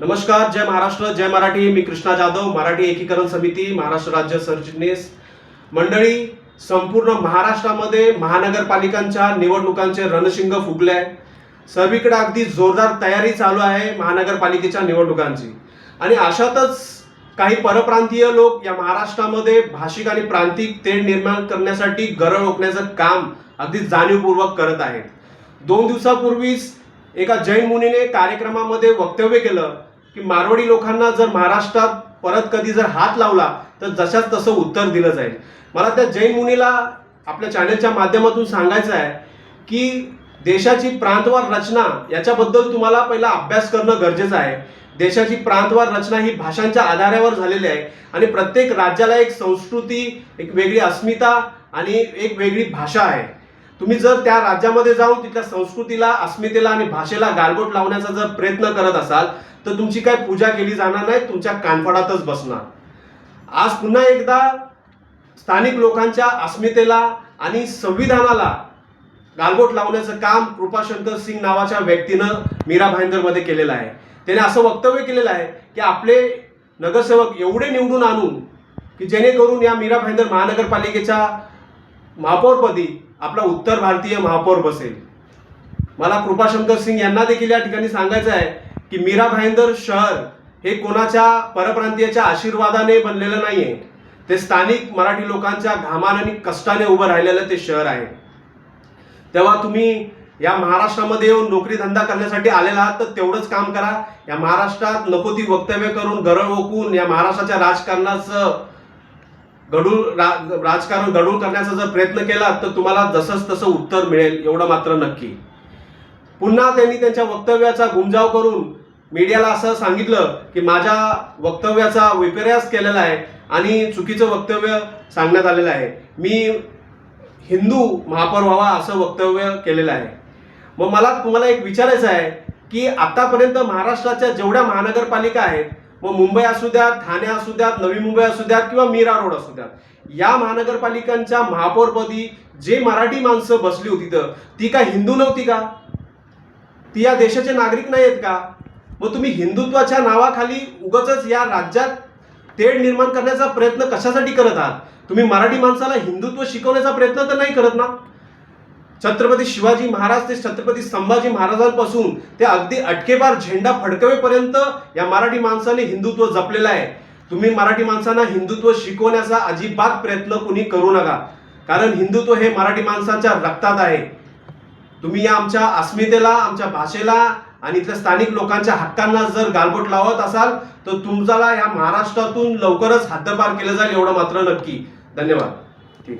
नमस्कार जय महाराष्ट्र जय मराठी. मी कृष्णा जाधव मराठी एकीकरण समिती महाराष्ट्र राज्य सरचिटणीस मंडळी. संपूर्ण महाराष्ट्रामध्ये महानगरपालिकांच्या निवडणुकांचे रणशिंग फुगले. आहे सर्वीकडे अगदी जोरदार तयारी चालू आहे महानगरपालिकेच्या निवडणुकांची. आणि अशातच काही परप्रांतीय लोक या महाराष्ट्रामध्ये भाषिक आणि प्रांतिक तेढ निर्माण करण्यासाठी गरळ ओकण्याचं काम अगदी जाणीवपूर्वक करत आहेत. दोन दिवसापूर्वीच एका जैन मुनीने कार्यक्रमामध्ये वक्तव्य केलं की मारवाडी लोकांना जर महाराष्ट्रात परत कधी जर हात लावला तर जशाच तसं उत्तर दिलं जाईल. मला त्या जैन मुनीला आपल्या चॅनलच्या माध्यमातून सांगायचं आहे की देशाची प्रांतवार रचना याच्याबद्दल तुम्हाला पहिला अभ्यास करणं गरजेचं आहे. देशाची प्रांतवार रचना ही भाषांच्या आधारावर झालेली आहे आणि प्रत्येक राज्याला एक संस्कृती एक वेगळी अस्मिता आणि एक वेगळी भाषा आहे. तुम्ही जर त्या राज्यामध्ये जाऊन तिथल्या संस्कृतीला अस्मितेला आणि भाषेला गालबोट लावण्याचा जर प्रयत्न करत असाल तर तुमची काय पूजा केली जाणार नाही तुमच्या कानफडातच बसणार. आज पुन्हा एकदा स्थानिक लोकांच्या अस्मितेला आणि संविधानाला गालबोट लावण्याचं काम कृपाशंकर सिंग नावाच्या व्यक्तीनं मीरा भाईंदरमध्ये केलेलं आहे. त्याने असं वक्तव्य केलेलं आहे की आपले नगरसेवक एवढे निवडून आणून की जेणेकरून या मीरा भाईंदर महानगरपालिकेच्या महापौरपदी आपला उत्तर भारतीय महापौर बसेल. मला कृपाशंकर सिंग यांना देखील या ठिकाणी सांगायचं आहे की मीरा भाईंदर शहर हे कोणाच्या परप्रांतीयाच्या आशीर्वादाने बनलेलं नाही आहे ते स्थानिक मराठी लोकांच्या घामान आणि कष्टाने उभं राहिलेलं ते शहर आहे. तेव्हा तुम्ही या महाराष्ट्रामध्ये येऊन नोकरी धंदा करण्यासाठी आलेला आहात तर तेवढंच काम करा. या महाराष्ट्रात नको ती वक्तव्य करून गरळ ओकून या महाराष्ट्राच्या राजकारणाचं गडूळ रा राजकारण गडूळ करण्याचा जर प्रयत्न केला तर तुम्हाला जसंच तसं उत्तर मिळेल एवढं मात्र नक्की. पुन्हा त्यांनी त्यांच्या वक्तव्याचा गुंजाव करून मीडियाला असं सांगितलं की माझ्या वक्तव्याचा विपर्यास केलेला आहे आणि चुकीचं वक्तव्य सांगण्यात आलेलं आहे. मी हिंदू महापौर व्हावा असं वक्तव्य केलेलं आहे. मग मला तुम्हाला एक विचारायचं आहे की आतापर्यंत महाराष्ट्राच्या जेवढ्या महानगरपालिका आहेत मग मुंबई असू द्यात ठाणे असू द्यात नवी मुंबई असू द्यात किंवा मीरा रोड असू द्यात. या महानगरपालिकांच्या महापौरपदी जे मराठी माणसं बसली होती तर ती का हिंदू नव्हती का? ती या देशाचे नागरिक नाही आहेत का? मग तुम्ही हिंदुत्वाच्या नावाखाली उगच या राज्यात तेढ निर्माण करण्याचा प्रयत्न कशासाठी करत आहात? तुम्ही मराठी माणसाला हिंदुत्व शिकवण्याचा प्रयत्न तर नाही करत ना? छत्रपती शिवाजी महाराज ते छत्रपती संभाजी महाराजांपासून ते अगदी अटकेबार झेंडा फडकवेपर्यंत या मराठी माणसाने हिंदुत्व जपलेलं आहे. तुम्ही मराठी माणसांना हिंदुत्व शिकवण्याचा अजिबात प्रयत्न कुणी करू नका. कारण हिंदुत्व हे मराठी माणसाच्या रक्तात आहे. तुम्ही या आमच्या अस्मितेला आमच्या भाषेला आणि इथल्या स्थानिक लोकांच्या हक्कांना जर गालबोट लावत असाल तर तुमच्याला या महाराष्ट्रातून लवकरच हद्दपार केलं जाईल एवढं मात्र नक्की. धन्यवाद.